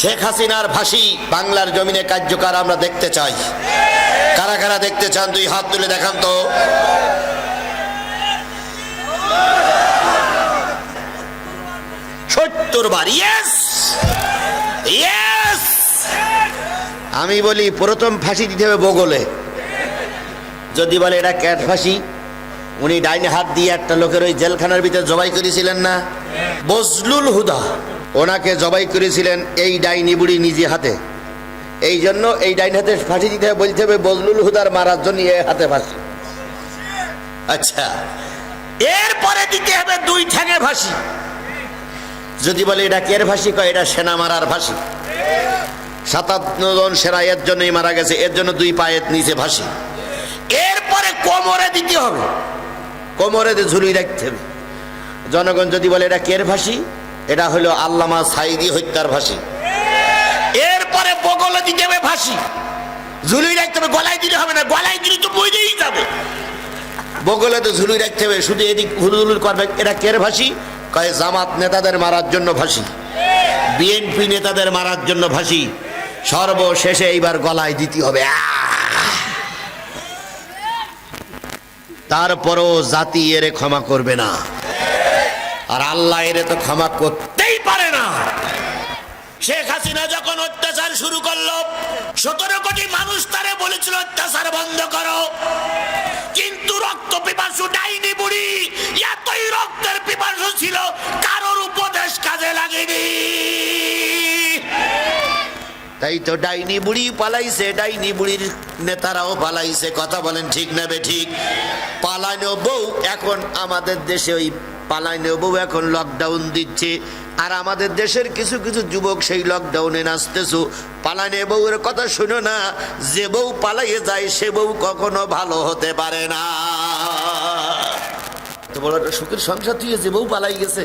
শেখ হাসিনার ফাঁসি বাংলার জমিনে কার্যকর আমরা দেখতে চাই। কারা কারা দেখতে চান, দুই হাত তুলে দেখান তো। সত্তর বার ইয়েস ইয়েস আমি বলি, প্রথম ফাঁসি দিতে হবে বগলে। যদি বলে, এটা ক্যাট ফাঁসি? উনি ডাইনে হাত দিয়ে একটা লোকের ওই জেলখানার ভিতরে জবাই করেছিলেন না? বজলুল হুদা। ওনাকে জবাই করেছিলেন এই ডাইনি বুড়ি নিজে হাতে। এই জন্য এই ডাইন হাতে ফাঁসি দিতে বলতে হবে বজলুল হুদার মারার জন্য এ হাতে ফাঁসি। আচ্ছা এরপরে দিতে হবে দুই ঠ্যাঙে ফাঁসি। যদি বলে এটা কের ফাঁসি, কয় এটা সেনা মারার ফাঁসি। সাতান্ন জন সেনা এর জন্যই মারা গেছে, এর জন্য দুই পায়ের নিচে ফাঁসি। এরপরে কোমরে দিতে হবে। কোমরে ঝুলিয়ে রাখতে হবে। জনগণ যদি বলে এটা কের ফাঁসি এটা হলো আল্লামা সাইদি হত্যার ফাঁসি। এরপরে বগলে দিতে ফাঁসি। ঝুলিয়ে রাখতে হবে, গলায় দিলে হবে না, গলায় দিলে তো বইতেই যাবে। বগলে তো ঝুলিয়ে রাখতে হবে, শুধু এদিক করবে কের জামাত নেতাদের মারার জন্য ফাঁসি। বিএনপি নেতাদের মারার জন্য ফাঁসি। সর্বশেষে এইবার গলায় দিতে হবে! তারপরও জাতি এরে ক্ষমা করবে না। আর আল্লাহ এরে তো ক্ষমা করতেই পারে না। শেখ হাসিনা যখন অত্যাচার শুরু করল, সতেরো কোটি মানুষ তারে বলেছিল, অত্যাচার বন্ধ করো। কিন্তু রক্ত পিপাসু ডাইনি বুড়ি, এতই রক্তের পিপাসু ছিল, কারোর উপদেশ কাজে লাগেনি। তাই তো ডাইনি বুড়ি পালাইছে, ডাইনি বুড়ির নেতারাও পালাইছে, কথা বলেন ঠিক নেবে ঠিক? পালানো বউ এখন আমাদের দেশে ওই পালানো বউ এখন লকডাউন দিচ্ছে। আর আমাদের দেশের কিছু কিছু যুবক সেই লকডাউনে নাচতেছো। পালানে বউয়ের কথা শুনো না, যে বউ পালাইয়ে যায়, সে বউ কখনো ভালো হতে পারে না। তো বড় একটা সুখের সংসার, তুই যে বউ পালাই গেছে।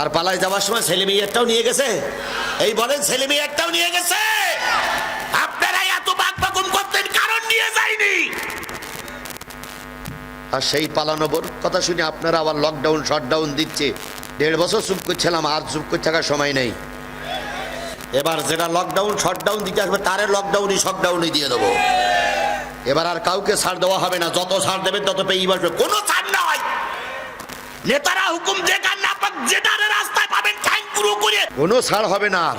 আর পালায় যাওয়ার সময় ছেলে মেয়েরটাও নিয়ে গেছে। এই বলেন, ছেলে মেয়েরটাও নিয়ে গেছে? আপনারাই এত বাক বাকুম করতেন, কারণ নিয়ে যায়নি। আর সেই পালানো বোর কথা শুনে আপনারা আবার লকডাউন শটডাউন দিচ্ছে। দেড় বছর চুপ করছিলাম, আর চুপ করে থাকার সময় নেই। এবার যেটা লকডাউন শটডাউন দিতে আসবে, তারে লকডাউনই শকডাউনই দিয়ে দেবো। এবার আর কাউকে ছাড় দেওয়া হবে না। যত ছাড় দেবেন, তত পেয়ে বসবে কোনো ছাড় নয়। নেতারা হুকুম দেখান না পাক রাস্তায় পাবেন পুরো করে কোনো ছাড় হবে না আর।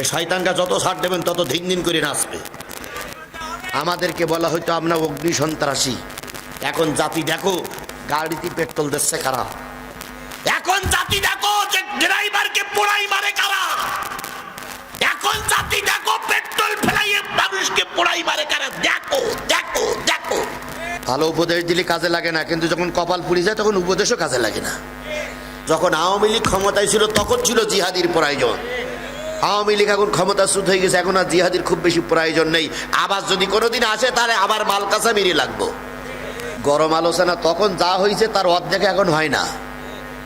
এই শয়তানটা যত ছাড় দেবেন, তত দিন দিন করে নাচবে। আমাদেরকে বলা হয়তো আমরা অগ্নি সন্ত্রাসী। এখন জাতি দেখো, গাড়িতে পেট্রোল দিচ্ছে কারা? এখন জাতি দেখো যে ড্রাইভারকে পোড়াই মারে কারা। এখন জাতি দেখো পেট্রোল ফেলাইয়ে মানুষকে পোড়াই মারে কারা। দেখো দেখো দেখো। ভালো উপদেশ দিলে কাজে লাগে না, কিন্তু যখন কপাল পুড়ে যায় তখন উপদেশও কাজে লাগে না। যখন আওয়ামী লীগ ক্ষমতায় ছিল, তখন ছিল জিহাদির প্রয়োজন। আওয়ামী লীগ এখন ক্ষমতা সুদ হয়ে গেছে, এখন আর জিহাদির খুব বেশি প্রয়োজন নেই। আবার যদি কোনোদিন আসে, তাহলে আবার মাল কাঁচা মেরে লাগবো। গরম আলোচনা তখন যা হয়েছে তার অর্ধেক এখন হয় না।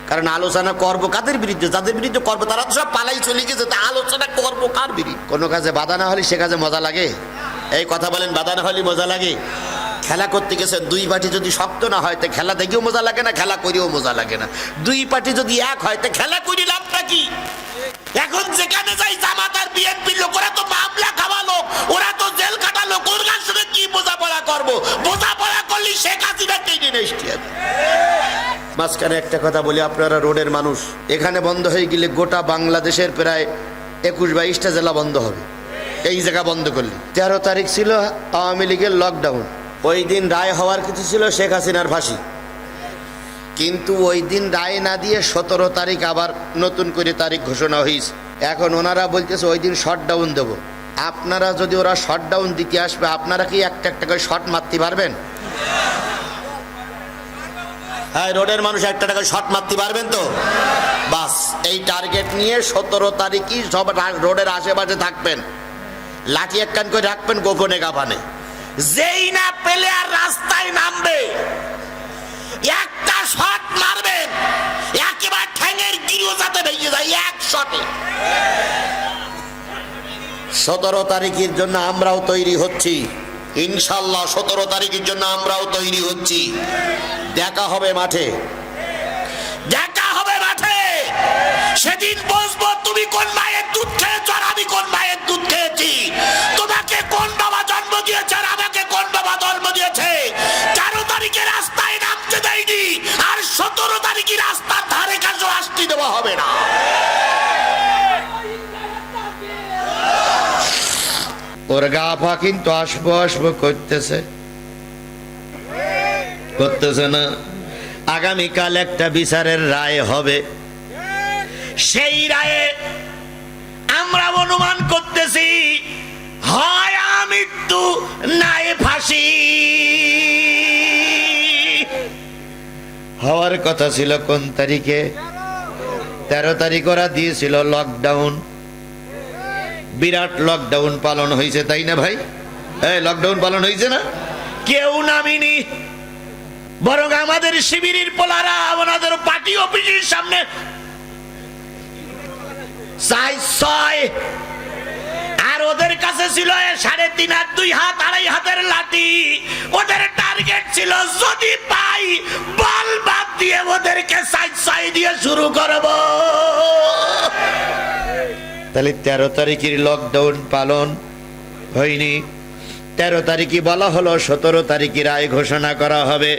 কারণ আলোচনা করব কাদের বিরুদ্ধে? যাদের বিরুদ্ধে করব, তারা তো সব পালাই চলে গেছে, তা আলোচনা করব কার বিরুদ্ধে? কোনো কাজে বাধা না হলে সে কাজে মজা লাগে। এই কথা বলেন, বাধা না হলে মজা লাগে। খেলা করতে গেছেন দুই পার্টি যদি শক্ত না হয় তো খেলা দেখেও মজা লাগে না, খেলা করেও মজা লাগে না। দুই পার্টি যদি এক হয় তো খেলা করি লাভটা কি? এখন যেখানে যাই জামাত আর বিএনপির লোক, ওরা তো মামলা খাওয়ালো, ওরা তো জেল কাটালো কোন কার সঙ্গে কি বোঝাপড়া করব? বোঝাপড়া করলে শেখ হাসিনা টেনে নেষ্টি মাঝখানে একটা কথা বলি, আপনারা রোডের মানুষ, এখানে বন্ধ হয়ে গেলে গোটা বাংলাদেশের প্রায় একুশ বাইশটা জেলা বন্ধ হবে। এই জায়গা বন্ধ করলে। তেরো তারিখ ছিল আওয়ামী লীগের লকডাউন ওই দিন রায় হওয়ার কিছু ছিল, শেখ হাসিনার ফাঁসি। কিন্তু ওই দিন রায় না দিয়ে সতেরো তারিখ আবার নতুন করে তারিখ ঘোষণা হয়েছে। এখন ওনারা বলতেছে, ওই দিন শটডাউন দেবো। আপনারা যদি ওরা শটডাউন দিতে আসবে, আপনারা কি একটা একটা করে শট মারতে পারবেন? হ্যাঁ রোডের মানুষ একটা টাকা শট মারতে পারবেন তো? বাস, এই টার্গেট নিয়ে সতেরো তারিখই সব রোডের আশেপাশে থাকবেন। লাঠি একখান করে রাখবেন গোপনে গাপানে যেই না পেলে আর রাস্তায় নামবে। একটা শট মারবেন একেবারে ঠ্যাঙের গিরো যাতে ভেঙে যায়, এক শটে সতেরো তারিখের জন্য আমরাও তৈরি হচ্ছি। ইনশাল্লাহ সতেরো তারিখের জন্য আমরাও তৈরি হচ্ছি। দেখা হবে মাঠে। দেখা হবে মাঠে। সেদিন বসবো, তুমি কোন মায়ের দুধ খেয়ে আমি কোন দিয়েছেন আমাকে কোন বাবা ধর্ম দিয়েছে? তেরো তারিখে রাস্তায় নামতে দেয়নি, আর সতেরো তারিখে রাস্তার ধারে কাছে আসতে দেওয়া হবে না। ওর গা কিন্তু আসব আসব করতেছে। করতেছে না। আগামীকাল একটা বিচারের রায় হবে। সেই রায়ে আমরা অনুমান করতেছি, হয় মৃত্যু নাই ফাঁসি। হওয়ার কথা ছিল কোন তারিখে? তেরো তারিখ ওরা দিয়েছিল লকডাউন বিরাট লকডাউন পালন হয়েছে, তাই না ভাই? লকডাউন পালন হয়েছে না? কেউ নামিনি। বরং আমাদের শিবিরের পোলারা ওনাদের পার্টি অফিসের সামনে চাই, ছয় ওদের কাছে ছিল সাড়ে তিন হাত, দুই হাত, আড়াই হাতের লাঠি। ওদের টার্গেট ছিল যদি পাই, বল বাদ দিয়ে ওদেরকে সাইড সাই দিয়ে শুরু করব। তাহলে তেরো তারিখের লকডাউন পালন হয়নি। তেরো তারিখে বলা হলো সতেরো তারিখের আয় ঘোষণা করা হবে।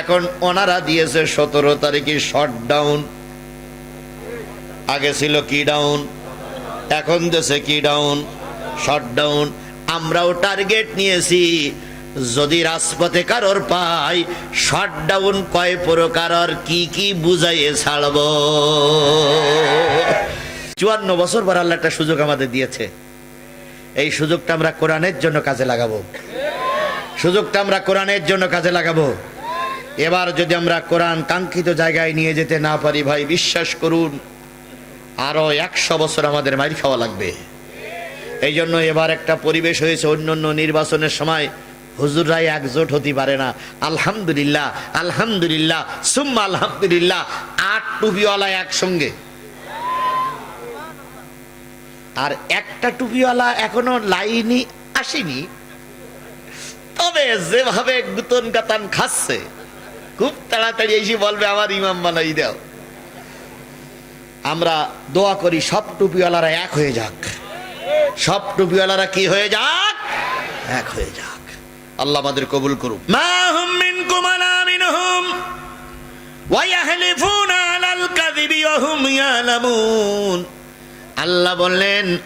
এখন ওনারা দিয়েছে সতেরো তারিখে শটডাউন আগে ছিল কি ডাউন এখন দেশে কি ডাউন শটডাউন আমরাও টার্গেট নিয়েছি। যদি রাজপথে কারোর পাই শটডাউন কয় প্রকার কি কি বুঝাইয়ে ছাড়ব? চুয়ান্ন বছর পর আল্লাহ একটা সুযোগ আমাদের দিয়েছে। এই সুযোগটা আমরা কোরআনের জন্য কাজে লাগাবো। সুযোগটা আমরা কোরআনের জন্য কাজে লাগাবো। এবার যদি আমরা কোরআন কাঙ্ক্ষিত জায়গায় নিয়ে যেতে না পারি, ভাই, বিশ্বাস করুন, আরও একশো বছর আমাদের মাইর খাওয়া লাগবে। এই জন্য এবার একটা পরিবেশ হয়েছে অন্য অন্য নির্বাচনের সময়। হুজুররাই একজোট হতে পারে না। আলহামদুলিল্লাহ আলহামদুলিল্লাহ, সুম্মা আলহামদুলিল্লাহ, আট টুপিওয়ালা একসঙ্গে। আর একটা টুপিওয়ালা এখনও লাইনই আসেনি। তবে যেভাবে গুতন গাতান খাচ্ছে, খুব তাড়াতাড়ি এসে বলবে, আমার ইমাম বানাই দাও। আমরা দোয়া করি, সব টুপিওয়ালারা এক হয়ে যাক। সব টুপিওয়ালারা কি হয়ে যাক? এক হয়ে যাক। আল্লাহ আমাদের কবুল করুক। মা আলা মিনহুম, ওয়া ইয়াহলিফুনা আলাল কাযিবি ওয়া ইয়ালামুন। আল্লাহ বললেন,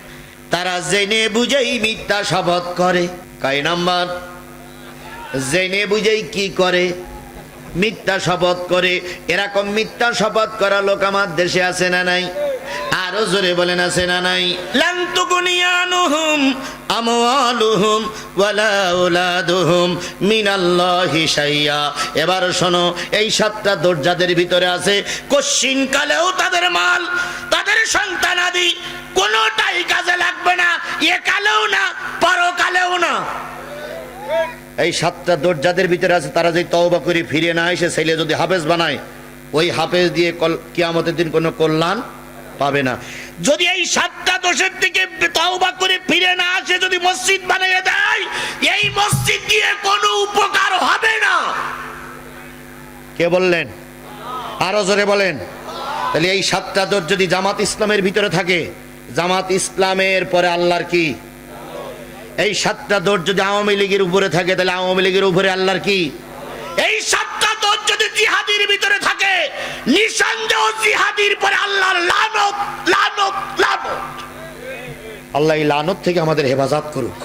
তারা জেনে বুঝেই মিথ্যা শপথ করে। কয় নাম্বার? জেনে বুঝেই কি করে? মিথ্যা শপথ করে। এরকম মিথ্যা শপথ করা লোক আমার দেশে আছে না নাই? আরও জোরে বলেন, আছে না নাই? লান্তুকুনিয়ানুহুম আমওয়ালুহুম ওয়ালা মিনাল্লাহি শাইয়া। এবার শোনো, এই সাতটা দরজাদের ভিতরে আছে কালেও তাদের মাল, তাদের কোনোটাই কাজে লাগবে না, এ কালেও না, পরকালেও না। এই সাতটা দরজাদের ভিতরে আছে, তারা যদি তওবা করে ফিরে না এসে ছেলে যদি হাফেজ বানায়, ওই হাফেজ দিয়ে কিয়ামতের দিন কোনো কল্যাণ পাবে না। যদি এই সাতটা দোষের থেকে তওবা করে ফিরে না আসে, যদি মসজিদ বানিয়ে দেয়, এই মসজিদ দিয়ে কোনো উপকার হবে না। কে বললেন? আরও জোরে বলেন। তাহলে এই সাতটা দোষ যদি জামাত ইসলামের ভিতরে থাকে, জামাত ইসলামের পরে আল্লাহর কি? এই সাতটা দোষ যদি আওয়ামী লীগের উপরে থাকে, তাহলে আওয়ামী লীগের উপরে আল্লাহর কি? এই যদি জিহাদির ভিতরে থাকে। নিঃসন্দেহ জিহাদির পরে আল্লাহর লানত লানত লানত। আল্লাহ এই লানত থেকে আমাদের হেফাজত করুক।